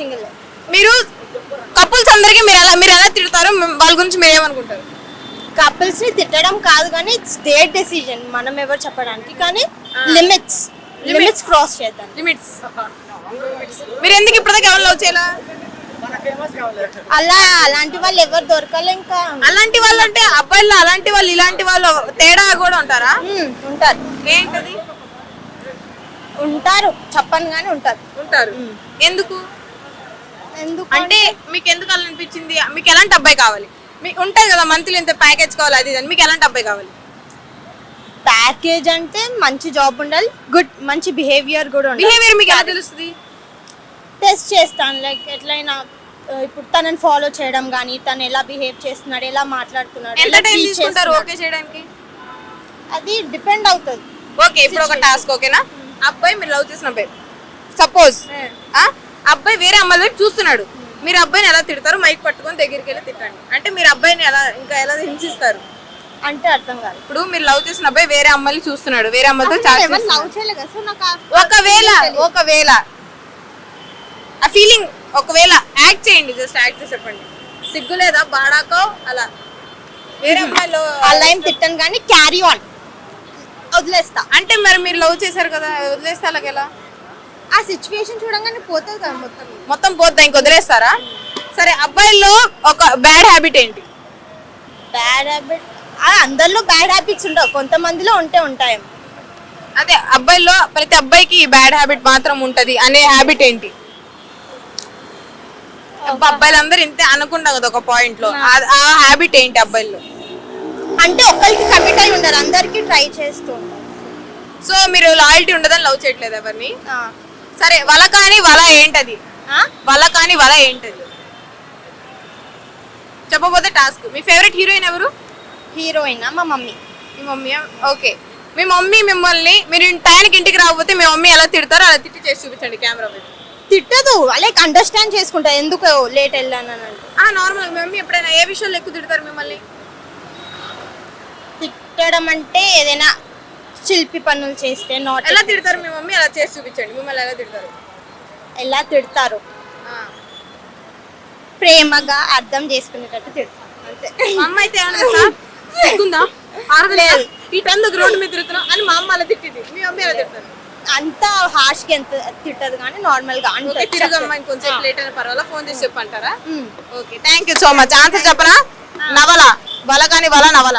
Single. మీరు couples అందరికీ మీరు ఎలా మీరు ఎలా తిడతారు వాళ్ళ గురించి మీరు ఏమనుకుంటారు కపుల్స్ని తిట్టడం కాదు కానీ ఇట్స్ దేర్ డెసిజన్ మనం ఎవరు చెప్పడానికి? కానీ లిమిట్స్. లిమిట్స్ క్రాస్ చేద్దాం. లిమిట్స్ మీరు ఎందుకు ఇప్పటిదాకా ఎవరు లవ్ చేయాలా? అలా అలాంటి వాళ్ళు ఎవరు దొరకలే ఇంకా? అలాంటి వాళ్ళు అంటే అబ్బాయిలు అలాంటి వాళ్ళు ఇలాంటి వాళ్ళు తేడా కూడా ఉంటారా? ఉంటారు. ఏంటది? ఉంటారు. చెప్పను కానీ ఉంటారు. ఉంటారు. ఎందుకు? అంటే మీకు ఎందుకు అలా అనిపించింది? మీకు ఎలాంటి అబ్బాయి కావాలి? మీకు ఉంటుంది కదా మంత్లీ ఇంత ప్యాకేజ్ కావాలి అది ఇది అని. మీకు ఎలాంటి అబ్బాయి కావాలి? ప్యాకేజ్ అంటే మంచి జాబ్ ఉండాలి గుడ్ మంచి బిహేవియర్ కూడా ఉండాలి. బిహేవియర్ మీకు ఎలా తెలుస్తుంది? టెస్ట్ చేస్తాను లైక్ ఎట్లయినా ఇప్పుడు తనని ఫాలో చేయడం కానీ తను ఎలా బిహేవ్ చేస్తున్నాడు ఎలా మాట్లాడుతున్నాడు ఎంత ఎలా టైం treat తీసుకుంటారు చేస్తున్నాడు. ఓకే చేయడానికి? అది డిపెండ్ అవుతుంది. ఓకే ఇప్పుడు ఒక టాస్క్ ఓకేనా అబ్బాయి మీరు లవ్ చేసిన అబ్బాయి. సపోజ్ అబ్బాయి వేరే అమ్మాయి వైపు చూస్తున్నాడు. మీరు అబ్బాయిని ఎలా తిడతారు మైక్ పట్టుకొని దగ్గరికి వెళ్ళి తిట్టండి. అంటే మీరు అబ్బాయిని ఎలా ఇంకా ఎలా హింసిస్తారు? అంటే అర్థం కాదు. ఇప్పుడు మీరు లవ్ చేసిన అబ్బాయి వేరే అమ్మాయిని చూస్తున్నాడు. వేరే అమ్మాయితో చాట్ ఒకవేళ ఒకవేళ ఆ ఫీలింగ్ ఒకవేళ యాక్ట్ చేయండి జస్ట్ యాక్ట్ చేసి చెప్పండి. సిగ్గు లేదా? బాడాకో? అలా. వేరే అమ్మాయిలో అలా ఏం తిట్టాను కానీ క్యారీ ఆన్ వదిలేస్తా. అంటే మరి మీరు లవ్ చేశారు కదా వదిలేస్తే అలాగెలా? సిచ్యువేషన్ చూడంగానే పోతుంది కదా మొత్తం. మొత్తం పోద్దా ఇంక వదిలేస్తారా? సరే అబ్బాయిల్లో ఒక బ్యాడ్ హ్యాబిట్ ఏంటి? బ్యాడ్ హ్యాబిట్ అందరిలో బ్యాడ్ హ్యాబిట్స్ ఉండవు. కొంతమందిలో ఉంటే ఉంటాయేమో అదే అబ్బాయిల్లో ప్రతి అబ్బాయికి ఈ బ్యాడ్ హ్యాబిట్ మాత్రం ఉంటది అనే హ్యాబిట్ ఏంటి? అబ్బా, అబ్బాయిలందరూ ఇంతే అనుకుంటాం కదా ఒక పాయింట్లో. ఆ- హ్యాబిట్ ఏంటి అబ్బాయిల్లో? అంటే ఒకరికి కమిట్ అయి ఉండరు అందరికి ట్రై చేస్తూ ఉంటారు. సో మీరు లాయల్టీ ఉండదని లవ్ చేయట్లేదు ఎవరిని? ఆ. సరే వల కాని వల ఏంటది? వల కాని వల ఏంటది? చెప్పబోతే టాస్క్. మీ ఫేవరెట్ హీరోయిన్ ఎవరు? హీరోయిన్ మా మమ్మీ. మీ మమ్మీ ఓకే. మీ మమ్మీ మిమ్మల్ని మీరు టైంకి ఇంటికి రాకపోతే మీ మమ్మీ ఎలా తిడతారో అలా తిట్టి చేసి చూపించండి కెమెరా మీద. తిట్టదు. లైక్ అండర్స్టాండ్ చేసుకుంటా. ఎందుకు లేట్ వెళ్ళాను అని అంటే. ఆ నార్మల్ మీ మమ్మీ ఎప్పుడైనా ఏ విషయాల్లో ఎక్కువ తిడతారు మిమ్మల్ని? తిట్టడం అంటే ఏదైనా శిల్పి పనులు చేస్తే నాట్ ఎలా తిడతారు మీ మమ్మీ? అలా చేసి చూపించండి. మిమ్మల్ని ఎలా తిడతారు? ఎలా తిడతారు. ప్రేమగా అర్థం చేసుకునేటట్టు తిడతారు అంతే. మా అమ్మ అయితే ఏమన్నా తెలుసా? సిగ్గుందా ఆడలేదు ఈ టెన్త్ రోడ్డు మీద తిరుగుతున్నాం అని మా అమ్మ అలా తిట్టింది. మీ మమ్మీ ఎలా తిడతారు? అంత హార్ష్కి ఎంత తిట్టదు కానీ నార్మల్గా అంటే తిరుగమ్మ ఇంకొంచెం లేట్ అయిన పర్వాలా? ఫోన్ చేసి చెప్పంటారా. Okay thank you so much answer చెప్పరా? నవల. వల కాని వల నవల.